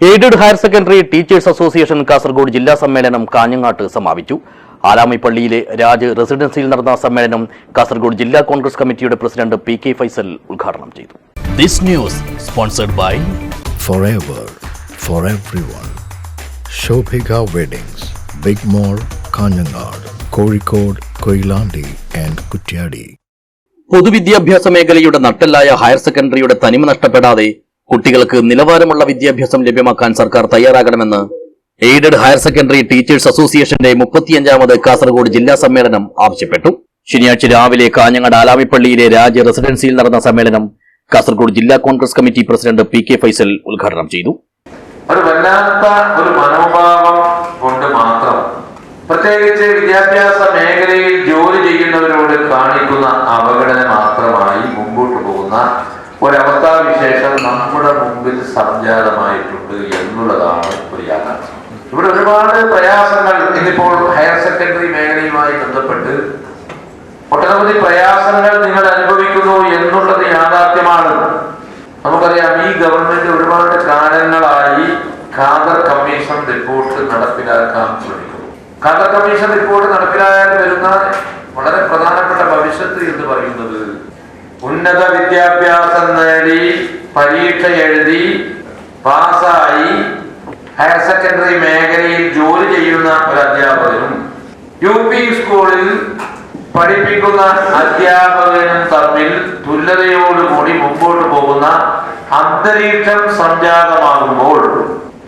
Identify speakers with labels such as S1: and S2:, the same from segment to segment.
S1: Aided higher secondary teachers association Kasaragod ജില്ലാ സമ്മേളനം കാഞ്ഞങ്ങാട്ട് സമാപിച്ചു ആലാമിപ്പള്ളിയിലെ രാജ് റെസിഡൻസിയിൽ നടന്ന സമ്മേളനം കാസർഗോഡ് ജില്ലാ കോൺഗ്രസ് കമ്മിറ്റിയുടെ പ്രസിഡന്റ് പി കെ ഫൈസൽ ഉദ്ഘാടനം ചെയ്തു
S2: this news sponsored by
S3: forever for everyone. Shobhika Weddings, Big Mall, Kanyanad, Kozhikode, Koilandi and Kutyadi.
S1: പൊതുവിദ്യാഭ്യാസ മേഖലയുടെ നട്ടെല്ലായ ഹയർ സെക്കൻഡറിയുടെ തനിമ നഷ്ടപ്പെടാതെ കുട്ടികൾക്ക് നിലവാരമുള്ള വിദ്യാഭ്യാസം ലഭ്യമാക്കാൻ സർക്കാർ തയ്യാറാകണമെന്ന് എയ്ഡഡ് ഹയർ സെക്കൻഡറി ടീച്ചേഴ്സ് അസോസിയേഷന്റെ മുപ്പത്തിയഞ്ചാമത് കാസർഗോഡ് ജില്ലാ സമ്മേളനം ആവശ്യപ്പെട്ടു. ശനിയാഴ്ച രാവിലെ കാഞ്ഞങ്ങാട് ആലാമിപ്പള്ളിയിലെ രാജ്യ റെസിഡൻസിയിൽ നടന്ന സമ്മേളനം കാസർഗോഡ് ജില്ലാ Congress committee president P K Faisal ഉദ്ഘാടനം ചെയ്തു.
S4: ഒരു വല്ലാത്ത ഒരു മനോഭാവം കൊണ്ട് മാത്രം പ്രത്യേകിച്ച് വിദ്യാഭ്യാസ മേഖലയിൽ ജോലി ചെയ്യുന്നവരോട് കാണിക്കുന്ന അവഗണന മാത്രമായി മുമ്പോട്ട് പോകുന്ന ഒരവസ്ഥാവിശേഷം നമ്മുടെ മുമ്പിൽ സംജാതമായിട്ടുണ്ട് എന്നുള്ളതാണ് ഒരു യാഥാർത്ഥ്യം. ഇവിടെ ഒരുപാട് പ്രയാസങ്ങൾ ഇന്നിപ്പോൾ ഹയർ സെക്കൻഡറി മേഖലയുമായി ബന്ധപ്പെട്ട് ഒട്ടനവധി പ്രയാസങ്ങൾ നിങ്ങൾ അനുഭവിക്കുന്നു എന്നുള്ളത് യാഥാർത്ഥ്യമാണ്. നമുക്കറിയാം ഈ ഗവൺമെന്റ് ഒരുപാട് കാലങ്ങളായി ഖാദർ കമ്മീഷൻ റിപ്പോർട്ട് നടപ്പിലാക്കാൻ ശ്രമിക്കുന്നു. ഖാദർ കമ്മീഷൻ റിപ്പോർട്ട് നടപ്പിലായാൽ വരുന്ന വളരെ പ്രധാനപ്പെട്ട ഭവിഷ്യത്ത് എന്ന് പറയുന്നത് ഉന്നത വിദ്യാഭ്യാസം നേടി പരീക്ഷ എഴുതി പാസ്സായി ഹയർ സെക്കൻഡറി മേഖലയിൽ ജോലി ചെയ്യുന്ന ഒരു അധ്യാപകനും യു പി സ്കൂളിൽ പഠിപ്പിക്കുന്ന അധ്യാപകനും തമ്മിൽ തുല്യതയോടുകൂടി മുമ്പോട്ട് പോകുന്ന അന്തരീക്ഷം സംജാതമാകുമ്പോൾ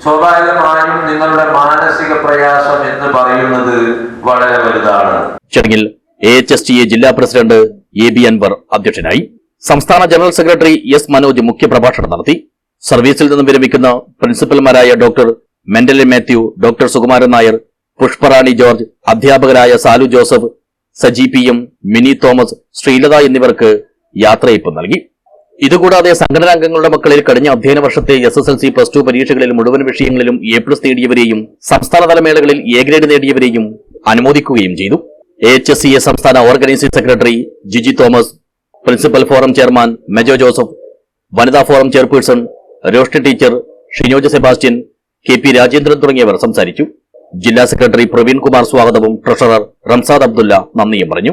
S4: സ്വാഭാവികമായും നിങ്ങളുടെ മാനസിക പ്രയാസം എന്ന് പറയുന്നത് വളരെ വലുതാണ്.
S1: ചടങ്ങിൽ A H S T A ജില്ലാ പ്രസിഡന്റ് എ ബി അൻവർ അധ്യക്ഷനായി സംസ്ഥാന ജനറൽ സെക്രട്ടറി എസ് മനോജ് മുഖ്യപ്രഭാഷണം നടത്തി. സർവീസിൽ നിന്നും വിരമിക്കുന്ന പ്രിൻസിപ്പൽമാരായ ഡോക്ടർ മെന്റലി മാത്യു ഡോക്ടർ സുകുമാരൻ നായർ പുഷ്പറാണി ജോർജ് അധ്യാപകരായ സാലു ജോസഫ് സജി പി എം മിനി തോമസ് ശ്രീലത എന്നിവർക്ക് യാത്രയപ്പ് നൽകി. ഇതുകൂടാതെ സംഘടനാംഗങ്ങളുടെ മക്കളിൽ കഴിഞ്ഞ അധ്യയന വർഷത്തെ S S L C plus two പരീക്ഷകളിൽ മുഴുവൻ വിഷയങ്ങളിലും എ പ്ലസ് നേടിയവരെയും സംസ്ഥാനതല മേളകളിൽ എ ഗ്രേഡ് നേടിയവരെയും അനുമോദിക്കുകയും ചെയ്തു. എച്ച് എസ് സി എ സംസ്ഥാന organising secretary Giji Thomas principal forum chairman Mejo Joseph വനിതാ forum chairperson Roshti teacher Shinoj Sebastian K P Rajendran തുടങ്ങിയവർ സംസാരിച്ചു. ജില്ലാ സെക്രട്ടറി പ്രവീൺ കുമാർ സ്വാഗതവും ട്രഷറർ റംസാദ് അബ്ദുല്ല നന്ദിയും പറഞ്ഞു.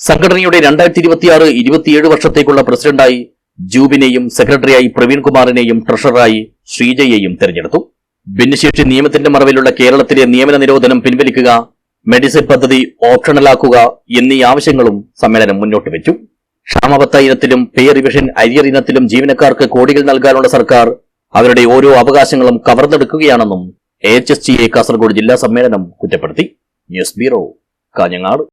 S1: സംഘടനയുടെ രണ്ടായിരത്തി ഇരുപത്തിയാറ് ഇരുപത്തിയേഴ് വർഷത്തേക്കുള്ള പ്രസിഡന്റായി ജൂബിനെയും സെക്രട്ടറിയായി പ്രവീൺ കുമാറിനെയും ട്രഷററായി ശ്രീജയെയും തെരഞ്ഞെടുത്തു. ഭിന്നശേഷി നിയമത്തിന്റെ മറവിലുള്ള കേരളത്തിലെ നിയമന നിരോധനം പിൻവലിക്കുക മെഡിസിൻ പദ്ധതി ഓപ്ഷണലാക്കുക എന്നീ ആവശ്യങ്ങളും സമ്മേളനം മുന്നോട്ട് വെച്ചു. ക്ഷാമബത്ത ഇനത്തിലും പേ റിവിഷൻ അരിയർ ഇനത്തിലും ജീവനക്കാർക്ക് കോടികൾ നൽകാനുള്ള സർക്കാർ അവരുടെ ഓരോ അവകാശങ്ങളും കവർന്നെടുക്കുകയാണെന്നും H S T A Kasaragod ജില്ലാ സമ്മേളനം കുറ്റപ്പെടുത്തി. News bureau Kanhangad.